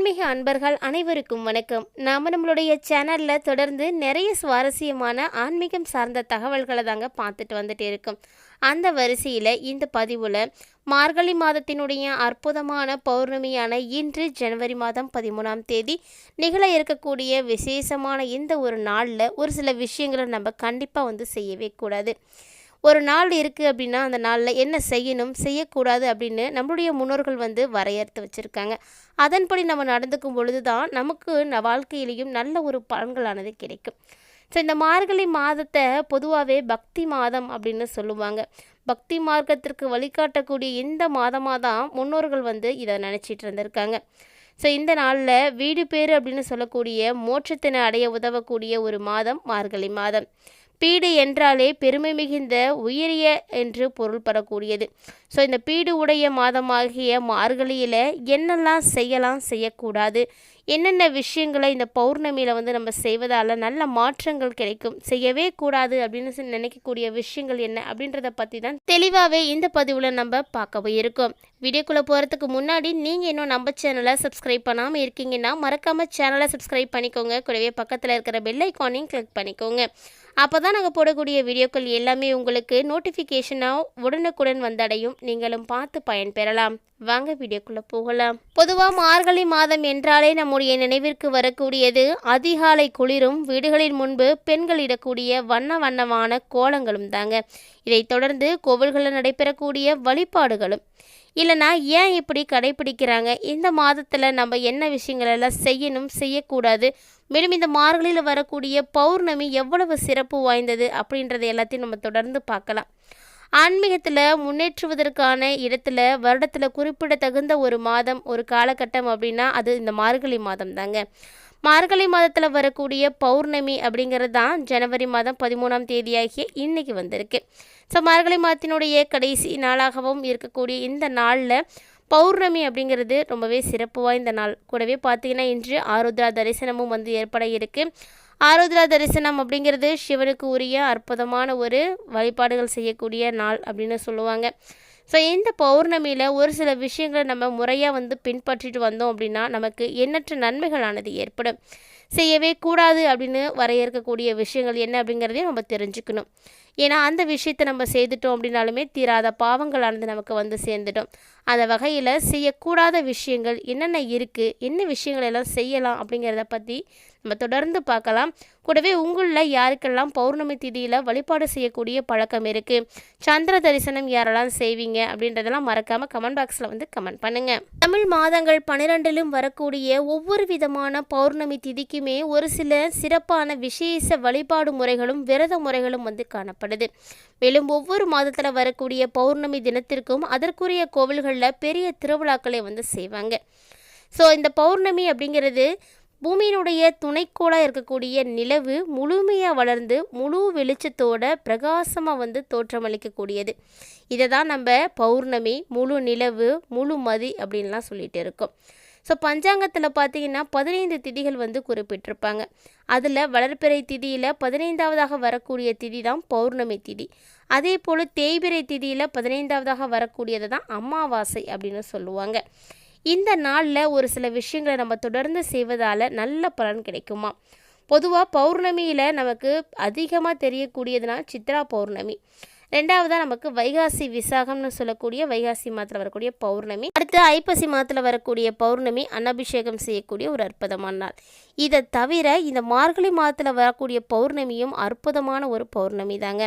ஆன்மீக அன்பர்கள் அனைவருக்கும் வணக்கம். நாம் நம்மளுடைய சேனலில் தொடர்ந்து நிறைய சுவாரஸ்யமான ஆன்மீகம் சார்ந்த தகவல்களை தாங்க பார்த்துட்டு வந்துட்டு இருக்கோம். அந்த வரிசையில் இந்த பதிவில் மார்கழி மாதத்தினுடைய அற்புதமான பௌர்ணமியான இன்று ஜனவரி மாதம் பதிமூணாம் தேதி நிகழ இருக்கக்கூடிய விசேஷமான இந்த ஒரு நாளில் ஒரு சில விஷயங்களை நம்ம கண்டிப்பாக வந்து செய்யவே கூடாது. ஒரு நாள் இருக்குது அப்படின்னா அந்த நாளில் என்ன செய்யணும் செய்யக்கூடாது அப்படின்னு நம்மளுடைய முன்னோர்கள் வந்து வரையறுத்து வச்சுருக்காங்க. அதன்படி நம்ம நடந்துக்கும் பொழுது தான் நமக்கு வாழ்க்கையிலையும் நல்ல ஒரு பலன்களானது கிடைக்கும். ஸோ இந்த மார்கழி மாதத்தை பொதுவாகவே பக்தி மாதம் அப்படின்னு சொல்லுவாங்க. பக்தி மார்க்கத்திற்கு வழிகாட்டக்கூடிய இந்த மாதமாக தான் முன்னோர்கள் வந்து இதை நினச்சிட்டு இருந்திருக்காங்க. ஸோ இந்த நாளில் வீடு பேர் அப்படின்னு சொல்லக்கூடிய மோட்சத்தினை அடைய உதவக்கூடிய ஒரு மாதம் மார்கழி மாதம். பீடு என்றாலே பெருமை மிகுந்த உயரிய என்று பொருள்படக்கூடியது. ஸோ இந்த பீடு உடைய மாதமாகிய மார்கழியில் என்னெல்லாம் செய்யலாம் செய்யக்கூடாது? என்னென்ன விஷயங்களை இந்த பௌர்ணமியில் வந்து நம்ம செய்வதால் நல்ல மாற்றங்கள் கிடைக்கும்? செய்யவே கூடாது அப்படின்னு சொல்லி நினைக்கக்கூடிய விஷயங்கள் என்ன அப்படின்றத பற்றி தான் தெளிவாகவே இந்த பதிவில் நம்ம பார்க்கவே இருக்கோம். வீடியோக்குள்ளே போகிறதுக்கு முன்னாடி நீங்கள் இன்னும் நம்ம சேனலை சப்ஸ்கிரைப் பண்ணாமல் இருக்கீங்கன்னா மறக்காமல் சேனலை சப்ஸ்கிரைப் பண்ணிக்கோங்க. கூடவே பக்கத்தில் இருக்கிற பெல் ஐக்கானையும் கிளிக் பண்ணிக்கோங்க. அப்போ தான் நாங்கள் போடக்கூடிய வீடியோக்கள் எல்லாமே உங்களுக்கு நோட்டிஃபிகேஷனாக உடனுக்குடன் வந்தடையும். நீங்களும் பார்த்து பயன்பெறலாம். வாங்க வீடியோக்குள்ளே போகலாம். பொதுவாக மார்கழி மாதம் என்றாலே நம்முடைய நினைவிற்கு வரக்கூடியது அதிகாலை குளிரும் வீடுகளின் முன்பு பெண்கள் இடக்கூடிய வண்ண வண்ணமான கோலங்களும் தாங்க. இதைத் தொடர்ந்து கோவில்களில் நடைபெறக்கூடிய வழிபாடுகளும். இல்லைனா ஏன் இப்படி கடைபிடிக்கிறாங்க? இந்த மாதத்தில் நம்ம என்ன விஷயங்கள் எல்லாம் செய்யணும் செய்யக்கூடாது? மேலும் இந்த மார்கழியில் வரக்கூடிய பௌர்ணமி எவ்வளவு சிறப்பு வாய்ந்தது அப்படின்றத எல்லாத்தையும் நம்ம தொடர்ந்து பார்க்கலாம். ஆன்மீகத்தில் முன்னேற்றுவதற்கான இடத்துல வருடத்தில் குறிப்பிடத்தகுந்த ஒரு மாதம் ஒரு காலகட்டம் அப்படின்னா அது இந்த மார்கழி மாதம் தாங்க மார்கழி மாதத்தில் வரக்கூடிய பௌர்ணமி அப்படிங்கிறது தான் ஜனவரி மாதம் பதிமூணாம் தேதியாகிய இன்னைக்கு வந்திருக்கு. ஸோ மார்கழி மாதத்தினுடைய கடைசி நாளாகவும் இருக்கக்கூடிய இந்த நாளில் பௌர்ணமி அப்படிங்கிறது ரொம்பவே சிறப்பு வாய்ந்த நாள். கூடவே பார்த்தீங்கன்னா இன்று ஆருத்ரா தரிசனமும் வந்து ஏற்பட இருக்கு. ஆருத்ரா தரிசனம் அப்படிங்கிறது சிவனுக்கு உரிய அற்புதமான ஒரு வழிபாடுகள் செய்யக்கூடிய நாள் அப்படின்னு சொல்லுவாங்க. ஸோ இந்த பௌர்ணமியில் ஒரு சில விஷயங்களை நம்ம முறையாக வந்து பின்பற்றிட்டு வந்தோம் அப்படின்னா நமக்கு எண்ணற்ற நன்மைகளானது ஏற்படும். செய்யவே கூடாது அப்படின்னு வரையறுக்கக்கூடிய விஷயங்கள் என்ன அப்படிங்கிறதையும் நம்ம தெரிஞ்சுக்கணும். ஏன்னா அந்த விஷயத்தை நம்ம செய்துட்டோம் அப்படின்னாலுமே தீராத பாவங்களானது நமக்கு வந்து சேர்ந்துட்டோம் அந்த வகையில் செய்யக்கூடாத விஷயங்கள் என்னென்ன இருக்குது என்ன விஷயங்கள் எல்லாம் செய்யலாம் அப்படிங்கிறத பற்றி நம்ம தொடர்ந்து பார்க்கலாம். கூடவே உங்களில் யாருக்கெல்லாம் பௌர்ணமி திதியில் வழிபாடு செய்யக்கூடிய பழக்கம் இருக்குது சந்திர தரிசனம் யாரெல்லாம் செய்வீங்க அப்படின்றதெல்லாம் மறக்காமல் கமெண்ட் பாக்ஸில் வந்து கமெண்ட் பண்ணுங்கள் தமிழ் மாதங்கள் பன்னிரெண்டிலும் வரக்கூடிய ஒவ்வொரு விதமான பௌர்ணமி திதிக்குமே ஒரு சில சிறப்பான விசேஷ வழிபாடு முறைகளும் விரத முறைகளும் வந்து காணப்படுது. மேலும் ஒவ்வொரு மாதத்தில் வரக்கூடிய பௌர்ணமி தினத்திற்கும் அதற்குரிய கோவில்களில் பெரிய திருவிழாக்களை வந்து செய்வாங்க. ஸோ இந்த பௌர்ணமி அப்படிங்கிறது பூமியினுடைய துணைக்கோளாக இருக்கக்கூடிய நிலவு முழுமையாக வளர்ந்து முழு வெளிச்சத்தோட பிரகாசமாக வந்து தோற்றமளிக்கக்கூடியது இதை தான் நம்ம பௌர்ணமி முழு நிலவு முழு மதி அப்படின்லாம் சொல்லிகிட்டு இருக்கோம். ஸோ பஞ்சாங்கத்தில் பார்த்தீங்கன்னா பதினைந்து திதிகள் வந்து குறிப்பிட்டிருப்பாங்க. அதில் வளர்பிறை திதியில் பதினைந்தாவதாக வரக்கூடிய திதி தான் பௌர்ணமி திதி. அதே போல் தேய்பிறை திதியில் பதினைந்தாவதாக வரக்கூடியது தான் அமாவாசை அப்படின்னு சொல்லுவாங்க. இந்த நாளில் ஒரு சில விஷயங்களை நம்ம தொடர்ந்து செய்வதால் நல்ல பலன் கிடைக்குமா? பொதுவாக பௌர்ணமியில் நமக்கு அதிகமாக தெரியக்கூடியதுனால் சித்ரா பௌர்ணமி. ரெண்டாவதாக நமக்கு வைகாசி விசாகம்னு சொல்லக்கூடிய வைகாசி மாதத்தில் வரக்கூடிய பௌர்ணமி. அடுத்து ஐப்பசி மாதத்தில் வரக்கூடிய பௌர்ணமி அன்னபிஷேகம் செய்யக்கூடிய ஒரு அற்புதமான நாள். இதை தவிர இந்த மார்கழி மாதத்தில் வரக்கூடிய பௌர்ணமியும் அற்புதமான ஒரு பௌர்ணமி தாங்க.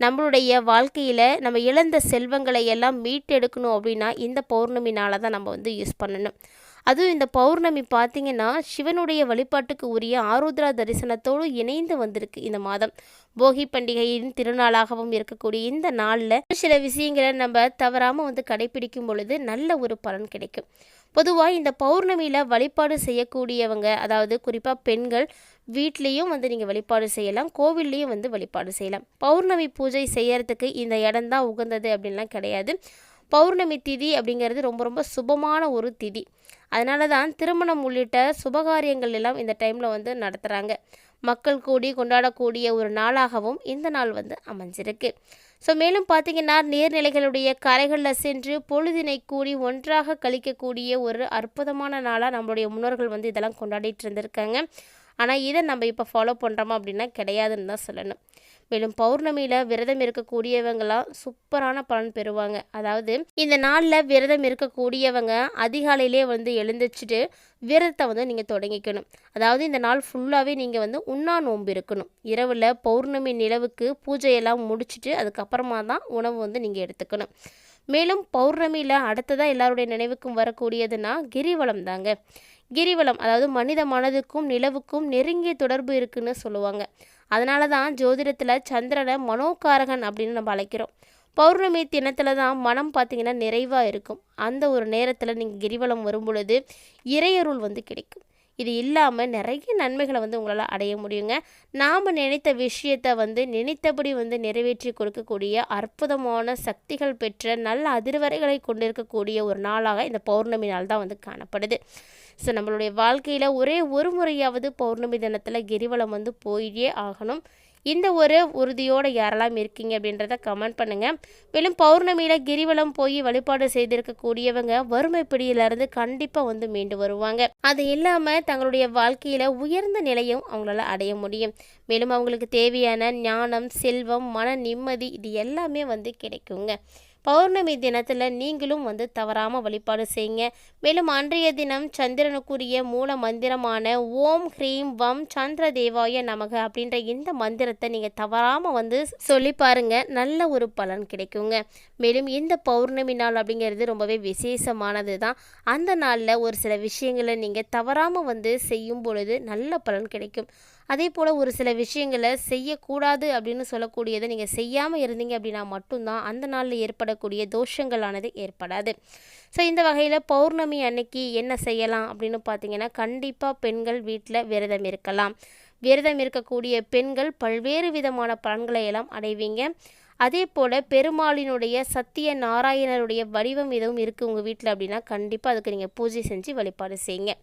நம்மளுடைய வாழ்க்கையில் நம்ம இழந்த செல்வங்களை எல்லாம் மீட்டெடுக்கணும் அப்படின்னா இந்த பௌர்ணமினால தான் நம்ம வந்து யூஸ் பண்ணணும். அதுவும் இந்த பௌர்ணமி பார்த்திங்கன்னா சிவனுடைய வழிபாட்டுக்கு உரிய ஆருத்ரா தரிசனத்தோடு இணைந்து வந்திருக்கு இந்த மாதம். போகி பண்டிகையின் திருநாளாகவும் இருக்கக்கூடிய இந்த நாளில் சில விஷயங்களை நம்ம தவறாமல் வந்து கடைபிடிக்கும் பொழுது நல்ல ஒரு பலன் கிடைக்கும். பொதுவாக இந்த பௌர்ணமியில் வழிபாடு செய்யக்கூடியவங்க அதாவது குறிப்பாக பெண்கள் வீட்லேயும் வந்து நீங்கள் வழிபாடு செய்யலாம் கோவில்லையும் வந்து வழிபாடு செய்யலாம். பௌர்ணமி பூஜை செய்யறதுக்கு இந்த இடம்தான் உகந்தது அப்படின்லாம் கிடையாது. பௌர்ணமி திதி அப்படிங்கிறது ரொம்ப ரொம்ப சுபமான ஒரு திதி. அதனால தான் திருமணம் உள்ளிட்ட சுபகாரியங்கள் எல்லாம் இந்த டைமில் வந்து நடத்துகிறாங்க மக்கள் கூடி கொண்டாடக்கூடிய ஒரு நாளாகவும் இந்த நாள் வந்து அமைஞ்சிருக்கு. ஸோ மேலும் பார்த்தீங்கன்னா நீர்நிலைகளுடைய கரைகளில் சென்று பொழுதினை கூடி ஒன்றாக கழிக்கக்கூடிய ஒரு அற்புதமான நாளாக நம்மளுடைய முன்னோர்கள் வந்து இதெல்லாம் கொண்டாடிட்டு இருந்திருக்காங்க. ஆனால் இதை நம்ம இப்போ ஃபாலோ பண்ணுறோமா அப்படின்னா கிடையாதுன்னு தான் சொல்லணும். மேலும் பௌர்ணமியில் விரதம் இருக்கக்கூடியவங்களாம் சூப்பரான பலன் பெறுவாங்க. அதாவது இந்த நாளில் விரதம் இருக்கக்கூடியவங்க அதிகாலையிலே வந்து எழுந்திரிச்சிட்டு விரதத்தை வந்து நீங்கள் தொடங்கிக்கணும். அதாவது இந்த நாள் ஃபுல்லாகவே நீங்கள் வந்து உண்ணா நோன்பு இருக்கணும். இரவில் பௌர்ணமி நிலவுக்கு பூஜையெல்லாம் முடிச்சுட்டு அதுக்கப்புறமா தான் உணவு வந்து நீங்கள் எடுத்துக்கணும். மேலும் பௌர்ணமியில் அடுத்ததாக எல்லாருடைய நினைவுக்கும் வரக்கூடியதுன்னா கிரிவலம் தாங்க. கிரிவலம் அதாவது மனித மனதுக்கும் நிலவுக்கும் நெருங்கிய தொடர்பு இருக்குன்னு சொல்லுவாங்க. அதனால தான் ஜோதிடத்தில் சந்திரனை மனோகாரகன் அப்படின்னு நம்ம அழைக்கிறோம். பௌர்ணமி தினத்தில் தான் மனம் பார்த்திங்கன்னா நிறைவாக இருக்கும். அந்த ஒரு நேரத்தில் நீங்கள் கிரிவலம் வரும் பொழுது இறையருள் வந்து கிடைக்கும். இது இல்லாமல் நிறைய நன்மைகளை வந்து உங்களால் அடைய முடியுங்க. நாம் நினைத்த விஷயத்தை வந்து நினைத்தபடி வந்து நிறைவேற்றி கொடுக்கக்கூடிய அற்புதமான சக்திகள் பெற்ற நல்ல அதிர்வரைகளை கொண்டிருக்கக்கூடிய ஒரு நாளாக இந்த பௌர்ணமி நாள் தான் வந்து காணப்படுது. ஸோ நம்மளுடைய வாழ்க்கையில் ஒரே ஒரு முறையாவது பௌர்ணமி தினத்தில் கிரிவலம் வந்து போயே ஆகணும். இந்த ஒரு உறுதியோடு யாரெல்லாம் இருக்கீங்க அப்படின்றத கமெண்ட் பண்ணுங்கள் மேலும் பௌர்ணமியில் கிரிவலம் போய் வழிபாடு செய்திருக்கக்கூடியவங்க வறுமை பிடியிலிருந்து கண்டிப்பாக வந்து மீண்டு வருவாங்க. அது இல்லாமல் தங்களுடைய வாழ்க்கையில் உயர்ந்த நிலையும் அவங்களால அடைய முடியும். மேலும் அவங்களுக்கு தேவையான ஞானம் செல்வம் மன நிம்மதி இது எல்லாமே வந்து கிடைக்குங்க. பௌர்ணமி தினத்தில் நீங்களும் வந்து தவறாமல் வழிபாடு செய்யுங்க. மேலும் அன்றைய தினம் சந்திரனுக்குரிய மூல மந்திரமான ஓம் ஹ்ரீம் வம் சந்திர தேவாய நமக அப்படின்ற இந்த மந்திரத்தை நீங்கள் தவறாமல் வந்து சொல்லி பாருங்க. நல்ல ஒரு பலன் கிடைக்குங்க. மேலும் இந்த பௌர்ணமி நாள் அப்படிங்கிறது ரொம்பவே விசேஷமானது தான் அந்த நாளில் ஒரு சில விஷயங்களை நீங்கள் தவறாமல் வந்து செய்யும் பொழுது நல்ல பலன் கிடைக்கும். அதே போல் ஒரு சில விஷயங்களை செய்யக்கூடாது அப்படின்னு சொல்லக்கூடியதை நீங்கள் செய்யாமல் இருந்தீங்க அப்படின்னா மட்டும்தான் அந்த நாளில் ஏற்படக்கூடிய தோஷங்களானது ஏற்படாது. ஸோ இந்த வகையில் பௌர்ணமி அன்னைக்கு என்ன செய்யலாம் அப்படின்னு பார்த்தீங்கன்னா கண்டிப்பாக பெண்கள் வீட்டில் விரதம் இருக்கலாம். விரதம் இருக்கக்கூடிய பெண்கள் பல்வேறு விதமான பலன்களை எல்லாம் அடைவீங்க. அதே போல் பெருமாளினுடைய சத்திய நாராயணருடைய வடிவம் எதுவும் இருக்குது உங்கள் வீட்டில் அப்படின்னா கண்டிப்பாக அதுக்கு நீங்கள் பூஜை செஞ்சு வழிபாடு செய்யுங்க.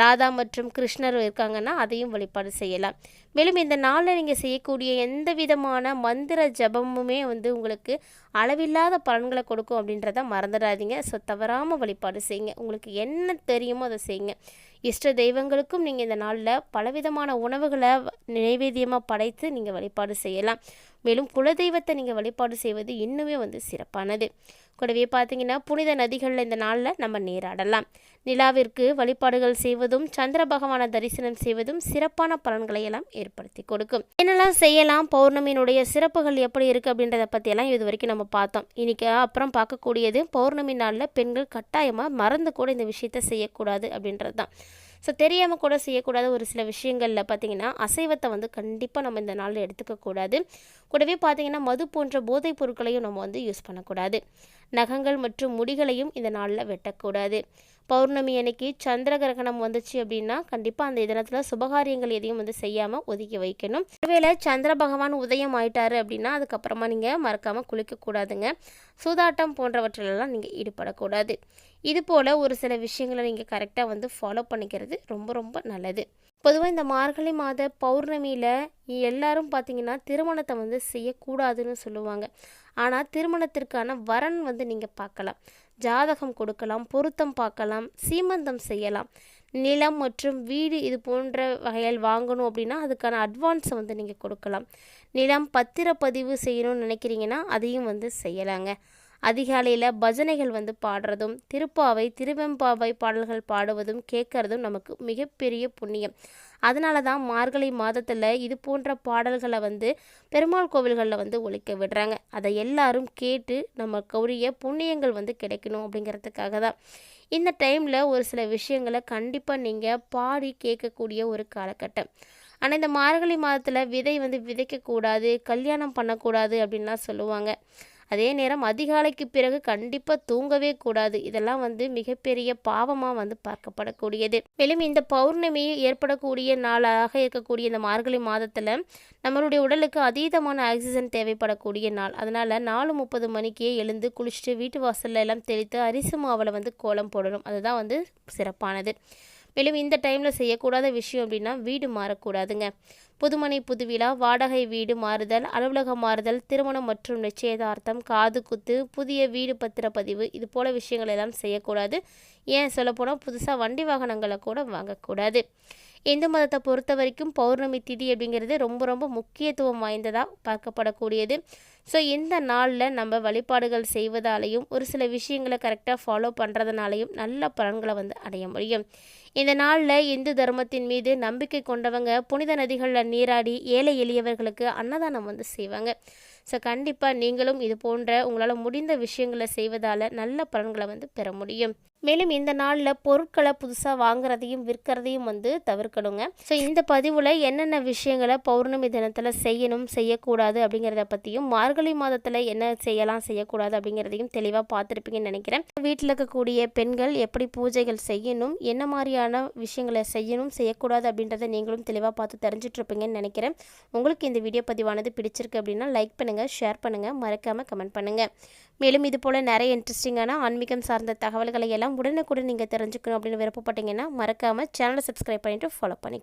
ராதா மற்றும் கிருஷ்ணர் இருக்காங்கன்னா அதையும் வழிபாடு செய்யலாம். மேலும் இந்த நாளில் நீங்கள் செய்யக்கூடிய எந்த விதமான மந்திர ஜபமுமே வந்து உங்களுக்கு அளவில்லாத பலன்களை கொடுக்கும் அப்படின்றத மறந்துடாதீங்க. ஸோ தவறாமல் வழிபாடு செய்யுங்க. உங்களுக்கு என்ன தெரியுமோ அதை செய்யுங்க. இஷ்ட தெய்வங்களுக்கும் நீங்கள் இந்த நாளில் பலவிதமான உணவுகளை நைவேத்தியமாக படைத்து நீங்கள் வழிபாடு செய்யலாம். மேலும் குலதெய்வத்தை நீங்கள் வழிபாடு செய்வது இன்னுமே வந்து சிறப்பானது. கூடவே பார்த்தீங்கன்னா புனித நதிகளில் இந்த நாளில் நம்ம நீராடலாம். நிலாவிற்கு வழிபாடுகள் செய்வதும் சந்திர பகவான தரிசனம் செய்வதும் சிறப்பான பலன்களை எல்லாம் ஏற்படுத்தி கொடுக்கும். என்னெல்லாம் செய்யலாம் பௌர்ணமியினுடைய சிறப்புகள் எப்படி இருக்குது அப்படின்றத பற்றியெல்லாம் இது வரைக்கும் நம்ம பார்த்தோம். இன்றைக்கி அப்புறம் பார்க்கக்கூடியது பௌர்ணமி நாளில் பெண்கள் கட்டாயமாக மறந்து கூட இந்த விஷயத்த செய்யக்கூடாது அப்படின்றது தான் ஸோ தெரியாமல் கூட செய்யக்கூடாத ஒரு சில விஷயங்களில் பார்த்திங்கன்னா அசைவத்தை வந்து கண்டிப்பாக நம்ம இந்த நாளில் எடுத்துக்கக்கூடாது கூடவே பார்த்திங்கன்னா மது போன்ற போதைப் பொருட்களையும் நம்ம வந்து யூஸ் பண்ணக்கூடாது. நகங்கள் மற்றும் முடிகளையும் இந்த நாளில் வெட்டக்கூடாது. பௌர்ணமி அன்னைக்கு சந்திர கிரகணம் வந்துச்சு அப்படின்னா கண்டிப்பாக அந்த தினத்தில் சுபகாரியங்கள் எதையும் வந்து செய்யாமல் ஒதுக்கி வைக்கணும். ஒருவேளை சந்திர பகவான் உதயம் ஆயிட்டாரு அப்படின்னா அதுக்கப்புறமா நீங்கள் மறக்காமல் குளிக்கக்கூடாதுங்க. சூதாட்டம் போன்றவற்றிலெல்லாம் நீங்கள் ஈடுபடக்கூடாது. இது போல் ஒரு சில விஷயங்களை நீங்கள் கரெக்டாக வந்து ஃபாலோ பண்ணிக்கிறது ரொம்ப ரொம்ப நல்லது. பொதுவாக இந்த மார்கழி மாத பௌர்ணமியில் எல்லாரும் பார்த்தீங்கன்னா திருமணத்தை வந்து செய்யக்கூடாதுன்னு சொல்லுவாங்க. ஆனால் திருமணத்திற்கான வரன் வந்து நீங்கள் பார்க்கலாம். ஜாதகம் கொடுக்கலாம் பொருத்தம் பார்க்கலாம் சீமந்தம் செய்யலாம். நிலம் மற்றும் வீடு இது போன்ற வகையில் வாங்கணும் அப்படின்னா அதுக்கான அட்வான்ஸை வந்து நீங்கள் கொடுக்கலாம். நிலம் பத்திரப்பதிவு செய்யணும்னு நினைக்கிறீங்கன்னா அதையும் வந்து செய்யலாங்க. அதிகாலையில் பஜனைகள் வந்து பாடுறதும் திருப்பாவை திருவெம்பாவை பாடல்கள் பாடுவதும் கேட்கறதும் நமக்கு மிகப்பெரிய புண்ணியம். அதனால தான் மார்கழி மாதத்தில் இது போன்ற பாடல்களை வந்து பெருமாள் கோவில்களில் வந்து ஒழிக்க விடுறாங்க. அதை எல்லாரும் கேட்டு நமக்கு உரிய புண்ணியங்கள் வந்து கிடைக்கணும் அப்படிங்கிறதுக்காக தான் இந்த டைமில் ஒரு சில விஷயங்களை கண்டிப்பாக நீங்கள் பாடி கேட்கக்கூடிய ஒரு காலகட்டம். ஆனால் இந்த மார்கழி மாதத்தில் விதை வந்து விதைக்கக்கூடாது கல்யாணம் பண்ணக்கூடாது அப்படின்லாம் சொல்லுவாங்க. அதே நேரம் அதிகாலைக்கு பிறகு கண்டிப்பாக தூங்கவே கூடாது. இதெல்லாம் வந்து மிகப்பெரிய பாவமாக வந்து பார்க்கப்படக்கூடியது. மேலும் இந்த பௌர்ணமி ஏற்படக்கூடிய நாளாக இருக்கக்கூடிய இந்த மார்கழி மாதத்தில் நம்மளுடைய உடலுக்கு அதீதமான ஆக்சிஜன் தேவைப்படக்கூடிய நாள். அதனால் நாலு முப்பது மணிக்கே எழுந்து குளிச்சுட்டு வீட்டு வாசலில் எல்லாம் தெளித்து அரிசி மாவில் வந்து கோலம் போடணும். அதுதான் வந்து சிறப்பானது. மேலும் இந்த டைமில் செய்யக்கூடாத விஷயம் அப்படின்னா வீடு மாறக்கூடாதுங்க. புதுமனை புதுவிழா வாடகை வீடு மாறுதல் அலுவலகம் மாறுதல் திருமணம் மற்றும் நிச்சயதார்த்தம் காது குத்து புதிய வீடு பத்திரப்பதிவு இது போல விஷயங்கள் எல்லாம் செய்யக்கூடாது. ஏன் சொல்லப்போனால் புதுசாக வண்டி வாகனங்களை கூட வாங்கக்கூடாது. இந்து மதத்தை பொறுத்த வரைக்கும் பௌர்ணமி திதி அப்படிங்கிறது ரொம்ப ரொம்ப முக்கியத்துவம் வாய்ந்ததாக பார்க்கப்படக்கூடியது. ஸோ இந்த நாளில் நம்ம வழிபாடுகள் செய்வதாலையும் ஒரு சில விஷயங்களை கரெக்டாக ஃபாலோ பண்ணுறதுனாலையும் நல்ல பலன்களை வந்து அடைய முடியும். இந்த நாளில் இந்து தர்மத்தின் மீது நம்பிக்கை கொண்டவங்க புனித நதிகளில் நீராடி ஏழை எளியவர்களுக்கு அன்னதானம் வந்து செய்வாங்க. ஸோ கண்டிப்பாக நீங்களும் இது போன்ற உங்களால் முடிந்த விஷயங்களை செய்வதால் நல்ல பலன்களை வந்து பெற முடியும். மேலும் இந்த நாளில் பொருட்களை புதுசாக வாங்குறதையும் விற்கிறதையும் வந்து தவிர்க்கணுங்க. ஸோ இந்த பதிவில் என்னென்ன விஷயங்களை பௌர்ணமி தினத்தில் செய்யணும் செய்யக்கூடாது அப்படிங்கிறத பற்றியும் மார்கழி மாதத்தில் என்ன செய்யலாம் செய்யக்கூடாது அப்படிங்கிறதையும் தெளிவாக பார்த்துருப்பீங்கன்னு நினைக்கிறேன். வீட்டில் இருக்கக்கூடிய பெண்கள் எப்படி பூஜைகள் செய்யணும் என்ன மாதிரியான விஷயங்களை செய்யணும் செய்யக்கூடாது அப்படின்றத நீங்களும் தெளிவாக பார்த்து தெரிஞ்சிட்ருப்பீங்கன்னு நினைக்கிறேன். உங்களுக்கு இந்த வீடியோ பதிவானது பிடிச்சிருக்கு அப்படின்னா லைக் பண்ணுங்கள் ஷேர் பண்ணுங்கள் மறக்காமல் கமெண்ட் பண்ணுங்கள் மேலும் இது போல் நிறைய இன்ட்ரெஸ்டிங்கான ஆன்மீகம் சார்ந்த தகவல்களை எல்லாம் எல்லாம் உடனுக்குடன் நீங்கள் தெரிஞ்சுக்கணும் அப்படின்னு விருப்பப்பட்டீங்கன்னா மறக்காமல் சேனலை சப்ஸ்கிரைப் பண்ணிவிட்டு ஃபாலோ பண்ணிக்கோங்க.